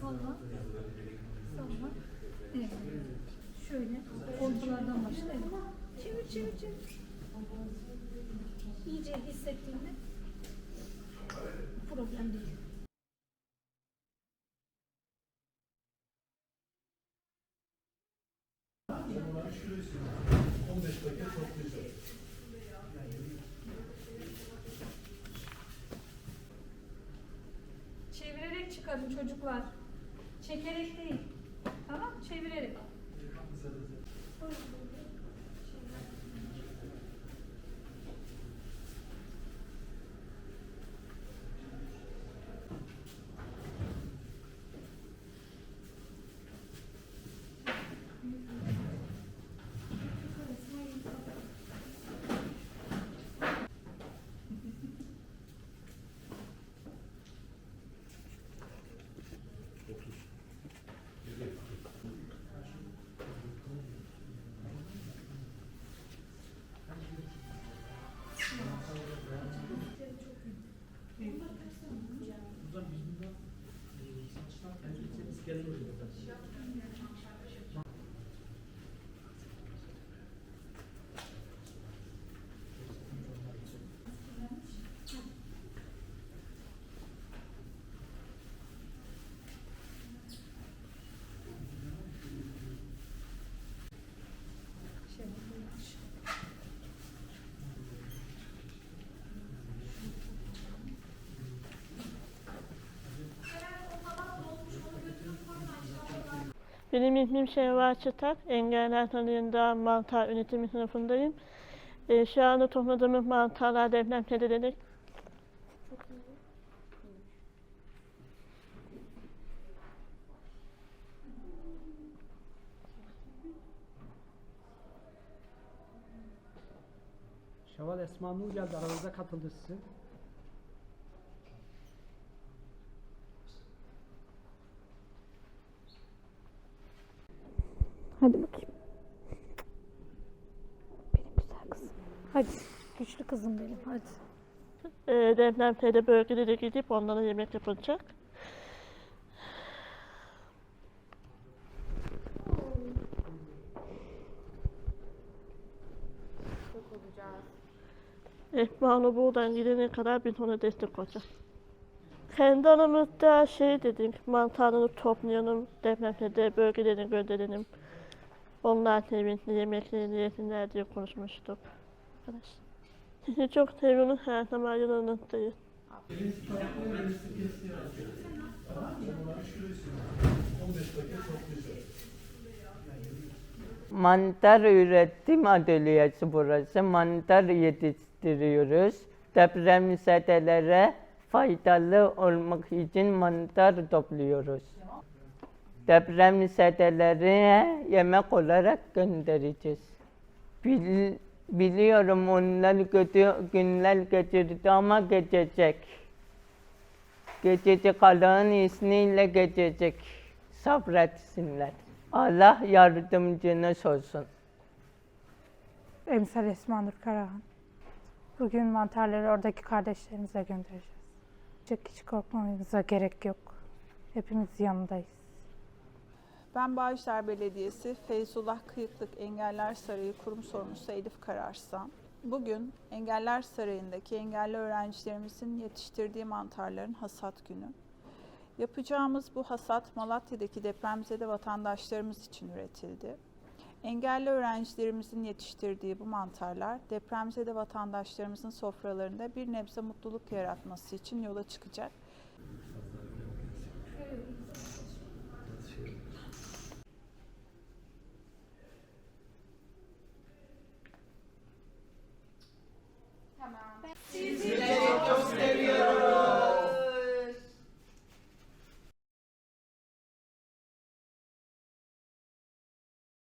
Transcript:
Salla. Salla. Evet. Şöyle ortalardan başla. Evet. Çevir çevir çevir. İyice hissettiğinde problem değil. Çevirerek çıkarın çocuklar. Çekerek değil. Tamam Çevirerek. Şey, yavaş. Benim ismim Şevval Çıtak. Engeller Tanı'nda mantar yönetimi sınıfındayım. Ee, şu anda topladığımız mantarlar depremzedeledik. Şevval Esma Nur geldi aranıza katıldı sizin. Hadi bakayım. Benim güzel kızım. Hadi. Güçlü kızım benim. Hadi. Ee, depremzede bölgelere gidip onlara yemek yapılacak. Ekmanı buradan gidene kadar biz ona destek olacağız. Kendi aramızda şey dedik, mantarını toplayalım, depremzede bölgelere gönderelim. Onlar sevinçli yemeklerini yesinler diye konuşmuştuk. Arkadaşlar. Sizi çok seviyorum, her zaman yanınızdayız. Mantar üretim atölyesi burası. Mantar yetiştiriyoruz. Depremzedelere faydalı olmak için mantar topluyoruz. Depremzedelere yemek olarak göndereceğiz. Bil- biliyorum onlar kötü günler geçirdi ama geçecek. Geçecek Allah'ın izniyle geçecek. Sabretsinler. Allah yardımcınız olsun. Emsal Esma Nur Karahan. Bugün mantarları oradaki kardeşlerimize göndereceğiz. Hiç korkmamıza gerek yok. Hepimiz yanındayız. Ben Bağcılar Belediyesi Feyzullah Kıyıklık Engeller Sarayı Kurum Sorumlusu Elif Kararsan. Bugün Engeller Sarayı'ndaki engelli öğrencilerimizin yetiştirdiği mantarların hasat günü. Yapacağımız bu hasat Malatya'daki depremzede vatandaşlarımız için üretildi. Engelli öğrencilerimizin yetiştirdiği bu mantarlar depremzede vatandaşlarımızın sofralarında bir nebze mutluluk yaratması için yola çıkacak. Sizleri çok seviyorum.